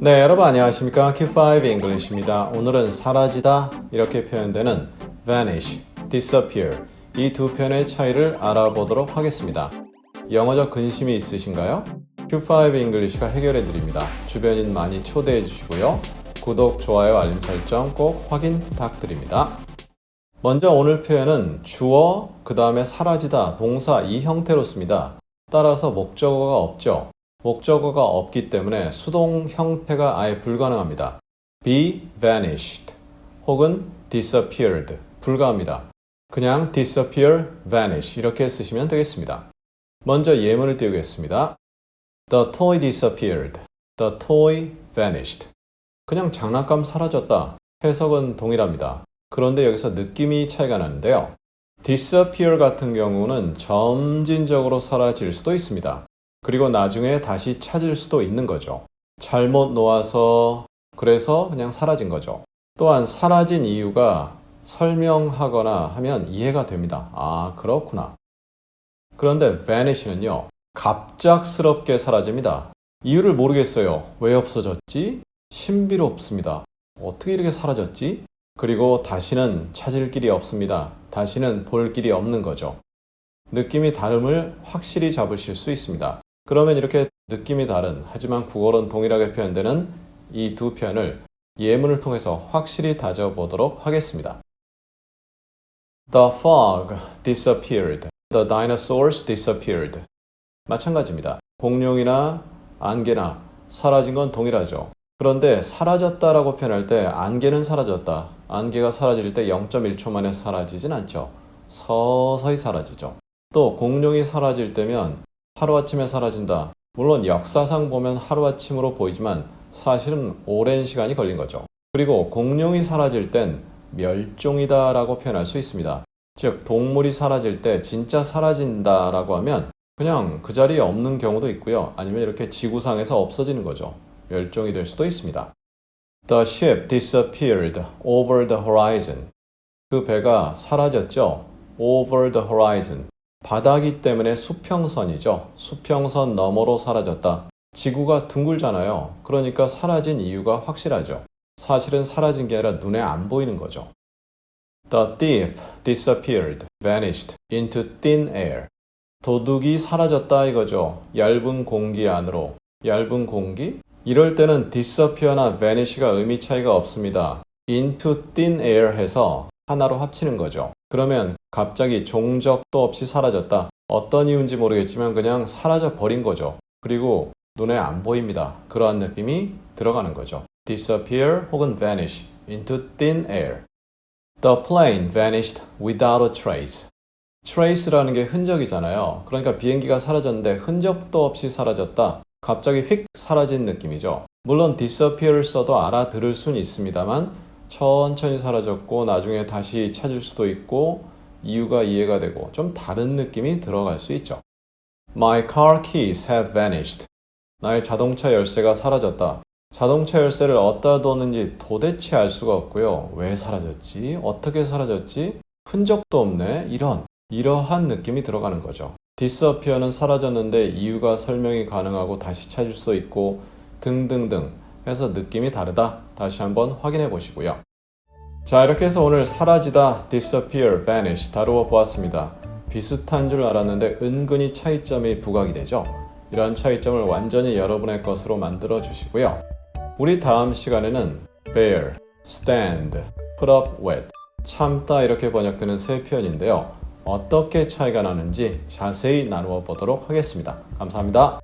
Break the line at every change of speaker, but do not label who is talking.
네, 여러분 안녕하십니까? Q5 English입니다. 오늘은 사라지다 이렇게 표현되는 vanish, disappear 이 두 표현의 차이를 알아보도록 하겠습니다. 영어적 근심이 있으신가요? Q5 English가 해결해 드립니다. 주변인 많이 초대해 주시고요. 구독, 좋아요, 알림 설정 꼭 확인 부탁드립니다. 먼저 오늘 표현은 주어, 그 다음에 사라지다, 동사 이 형태로 씁니다. 따라서 목적어가 없죠. 목적어가 없기 때문에 수동 형태가 아예 불가능합니다. be vanished 혹은 disappeared 불가합니다. 그냥 disappear, vanish 이렇게 쓰시면 되겠습니다. 먼저 예문을 띄우겠습니다. The toy disappeared. The toy vanished. 그냥 장난감 사라졌다. 해석은 동일합니다. 그런데 여기서 느낌이 차이가 나는데요. disappear 같은 경우는 점진적으로 사라질 수도 있습니다. 그리고 나중에 다시 찾을 수도 있는 거죠. 잘못 놓아서 그래서 그냥 사라진 거죠. 또한 사라진 이유가 설명하거나 하면 이해가 됩니다. 아, 그렇구나. 그런데 vanish는요, 갑작스럽게 사라집니다. 이유를 모르겠어요. 왜 없어졌지? 신비롭습니다. 어떻게 이렇게 사라졌지? 그리고 다시는 찾을 길이 없습니다. 다시는 볼 길이 없는 거죠. 느낌이 다름을 확실히 잡으실 수 있습니다. 그러면 이렇게 느낌이 다른, 하지만 국어로는 동일하게 표현되는 이 두 표현을 예문을 통해서 확실히 다져보도록 하겠습니다. The fog disappeared. The dinosaurs disappeared. 마찬가지입니다. 공룡이나 안개나 사라진 건 동일하죠. 그런데 사라졌다라고 표현할 때 안개는 사라졌다. 안개가 사라질 때 0.1초 만에 사라지진 않죠. 서서히 사라지죠. 또 공룡이 사라질 때면 하루아침에 사라진다. 물론 역사상 보면 하루아침으로 보이지만 사실은 오랜 시간이 걸린 거죠. 그리고 공룡이 사라질 땐 멸종이다 라고 표현할 수 있습니다. 즉, 동물이 사라질 때 진짜 사라진다 라고 하면 그냥 그 자리에 없는 경우도 있고요. 아니면 이렇게 지구상에서 없어지는 거죠. 멸종이 될 수도 있습니다. The ship disappeared over the horizon. 그 배가 사라졌죠. over the horizon. 바다기 때문에 수평선이죠. 수평선 너머로 사라졌다. 지구가 둥글잖아요. 그러니까 사라진 이유가 확실하죠. 사실은 사라진 게 아니라 눈에 안 보이는 거죠. The thief disappeared, vanished into thin air. 도둑이 사라졌다 이거죠. 얇은 공기 안으로. 얇은 공기? 이럴 때는 disappear나 vanish가 의미 차이가 없습니다. into thin air 해서 하나로 합치는 거죠. 그러면 갑자기 종적도 없이 사라졌다. 어떤 이유인지 모르겠지만 그냥 사라져 버린 거죠. 그리고 눈에 안 보입니다. 그러한 느낌이 들어가는 거죠. disappear 혹은 vanish into thin air. The plane vanished without a trace. trace라는 게 흔적이잖아요. 그러니까 비행기가 사라졌는데 흔적도 없이 사라졌다. 갑자기 휙 사라진 느낌이죠. 물론 disappear를 써도 알아들을 수는 있습니다만 천천히 사라졌고 나중에 다시 찾을 수도 있고 이유가 이해가 되고 좀 다른 느낌이 들어갈 수 있죠. My car keys have vanished. 나의 자동차 열쇠가 사라졌다. 자동차 열쇠를 어디다 뒀는지 도대체 알 수가 없고요. 왜 사라졌지? 어떻게 사라졌지? 흔적도 없네. 이런 이러한 느낌이 들어가는 거죠. disappear는 사라졌는데 이유가 설명이 가능하고 다시 찾을 수 있고 등등등 해서 느낌이 다르다. 다시 한번 확인해 보시고요. 자, 이렇게 해서 오늘 사라지다, disappear, vanish 다루어 보았습니다. 비슷한 줄 알았는데 은근히 차이점이 부각이 되죠. 이런 차이점을 완전히 여러분의 것으로 만들어 주시고요. 우리 다음 시간에는 bear, stand, put up with, 참다 이렇게 번역되는 세 표현인데요. 어떻게 차이가 나는지 자세히 나누어 보도록 하겠습니다. 감사합니다.